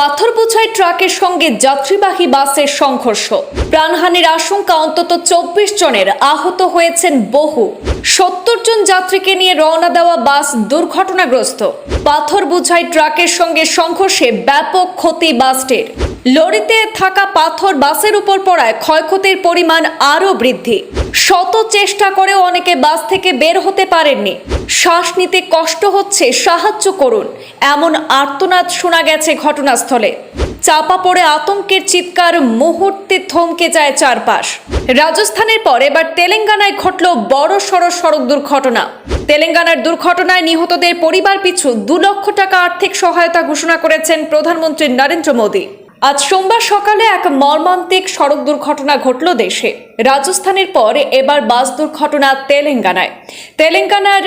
পাথর বোঝাই ট্রাকের সঙ্গে যাত্রীবাহী বাসের সংঘর্ষ। প্রাণহানির আশঙ্কা অন্তত চব্বিশ জনের আহত হয়েছেন বহু। সত্তর জন যাত্রীকে নিয়ে রওনা দেওয়া বাস দুর্ঘটনাগ্রস্ত। পাথর বোঝাই ট্রাকের সঙ্গে সংঘর্ষে ব্যাপক ক্ষতি বাসটির। লরিতে থাকা পাথর বাসের উপর পড়ায় ক্ষয়ক্ষতির পরিমাণ আরও বৃদ্ধি। শত চেষ্টা করেও অনেকে বাস থেকে বের হতে পারেননি। শ্বাস নিতে কষ্ট হচ্ছে, সাহায্য করুন, এমন আর্তনাদ শোনা গেছে ঘটনাস্থলে। চাপা পড়ে আতঙ্কের চিৎকার, মুহূর্তে থমকে যায় চারপাশ। রাজস্থানের পর এবার তেলেঙ্গানায় ঘটল বড় সড় সড়ক দুর্ঘটনা। তেলেঙ্গানার দুর্ঘটনায় নিহতদের পরিবার পিছু দু লক্ষ টাকা আর্থিক সহায়তা ঘোষণা করেছেন প্রধানমন্ত্রী নরেন্দ্র মোদী। আজ সোমবার সকালে এক মর্মান্তিক সড়ক দুর্ঘটনা ঘটল দেশে। রাজস্থানের পর এবার বাস দুর্ঘটনা তেলেঙ্গানায়। তেলেঙ্গানার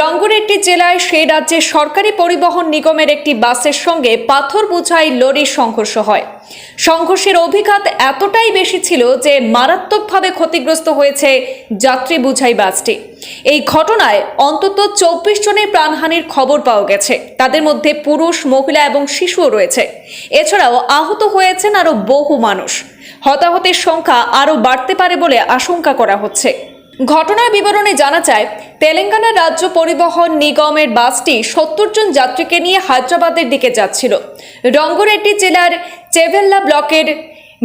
রঙ্গরেড্ডি জেলায় সেই রাজ্যের সরকারি পরিবহন নিগমের একটি বাসের সঙ্গে পাথর বোঝাই লরির সংঘর্ষ হয়। সংঘর্ষের অভিঘাত এতটাই বেশি ছিল যে মারাত্মকভাবে ক্ষতিগ্রস্ত হয়েছে যাত্রী বুঝাই বাসটি। এই ঘটনায় অন্তত চব্বিশ জনের প্রাণহানির খবর পাওয়া গেছে। তাদের মধ্যে পুরুষ, মহিলা এবং শিশুও রয়েছে। এছাড়াও আহত হয়েছেন আরও বহু মানুষ। হতাহতের সংখ্যা আরও বাড়তে পারে বলে আশঙ্কা করা হচ্ছে। ঘটনার বিবরণে জানা যায়, তেলেঙ্গানা রাজ্য পরিবহন নিগমের বাসটি সত্তর জন যাত্রীকে নিয়ে হায়দ্রাবাদের দিকে যাচ্ছিল। রঙ্গরেড্ডি জেলার চেভেল্লা ব্লকের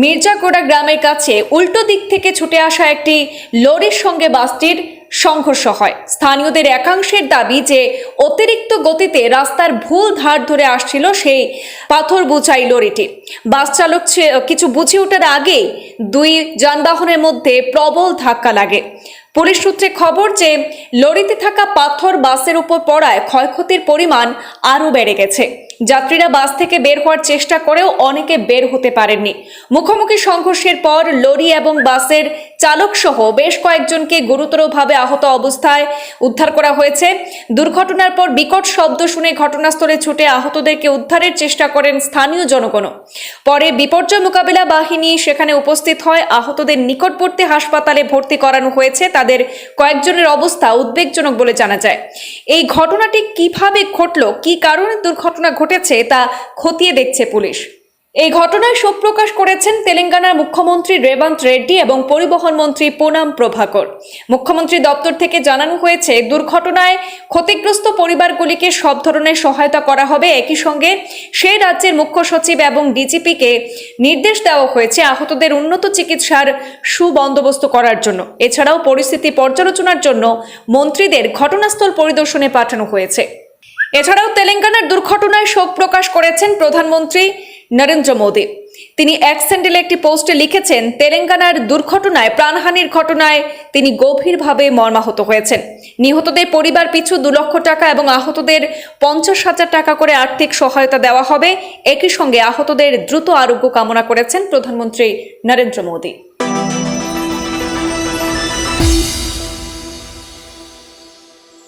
মির্জাগোড়া গ্রামের কাছে উল্টো দিক থেকে ছুটে আসা একটি লরির সঙ্গে বাসটির সংঘর্ষ হয়। স্থানীয়দের একাংশের দাবি যে, অতিরিক্ত গতিতে রাস্তার ভুল ধার ধরে আসছিল সেই পাথর বোঝাই লরিটি। বাস চালক কিছু বুঝে ওঠার আগেই দুই যানবাহনের মধ্যে প্রবল ধাক্কা লাগে। পুলিশ সূত্রে খবর যে, লরিতে থাকা পাথর বাসের উপর পড়ায় ক্ষয়ক্ষতির পরিমাণ আরও বেড়ে গেছে। যাত্রীরা বাস থেকে বের হওয়ার চেষ্টা করেও অনেকে বের হতে পারেননি। মুখোমুখি সংঘর্ষের পর লরি এবং বাসের চালক সহ বেশ কয়েকজনকে গুরুতরভাবে আহত অবস্থায় উদ্ধার করা হয়েছে। দুর্ঘটনার পর বিকট শব্দ শুনে ঘটনাস্থলে ছুটে আহতদেরকে উদ্ধারের চেষ্টা করেন স্থানীয় জনগণও। পরে বিপর্যয় মোকাবিলা বাহিনী সেখানে উপস্থিত হয়। আহতদের নিকটবর্তী হাসপাতালে ভর্তি করানো হয়েছে। তাদের কয়েকজনের অবস্থা উদ্বেগজনক বলে জানা যায়। এই ঘটনাটি কীভাবে ঘটলো, কি কারণে দুর্ঘটনা ঘটেছে তা খতিয়ে দেখছে পুলিশ। এই ঘটনায় শোক প্রকাশ করেছেন তেলেঙ্গানার মুখ্যমন্ত্রী রেবন্ত রেড্ডি এবং পরিবহন মন্ত্রী পুনাম প্রভাকর। মুখ্যমন্ত্রী দপ্তর থেকে জানানো হয়েছে, দুর্ঘটনায় ক্ষতিগ্রস্ত পরিবারগুলিকে সব ধরনের সহায়তা করা হবে। একই সঙ্গে সেই রাজ্যের মুখ্য সচিব এবং ডিজিপিকে নির্দেশ দেওয়া হয়েছে আহতদের উন্নত চিকিৎসার সুবন্দোবস্ত করার জন্য। এছাড়াও পরিস্থিতি পর্যালোচনার জন্য মন্ত্রীদের ঘটনাস্থল পরিদর্শনে পাঠানো হয়েছে। এছাড়াও তেলেঙ্গানার দুর্ঘটনায় শোক প্রকাশ করেছেন প্রধানমন্ত্রী নরেন্দ্র মোদী। তিনি এক একটি পোস্টে লিখেছেন, তেলেঙ্গানার দুর্ঘটনায়, প্রাণহানির ঘটনায় তিনি গভীরভাবে মর্মাহত হয়েছেন। নিহতদের পরিবার পিছু দু লক্ষ টাকা এবং আহতদের পঞ্চাশ হাজার টাকা করে আর্থিক সহায়তা দেওয়া হবে। একই সঙ্গে আহতদের দ্রুত আরোগ্য কামনা করেছেন প্রধানমন্ত্রী নরেন্দ্র মোদী।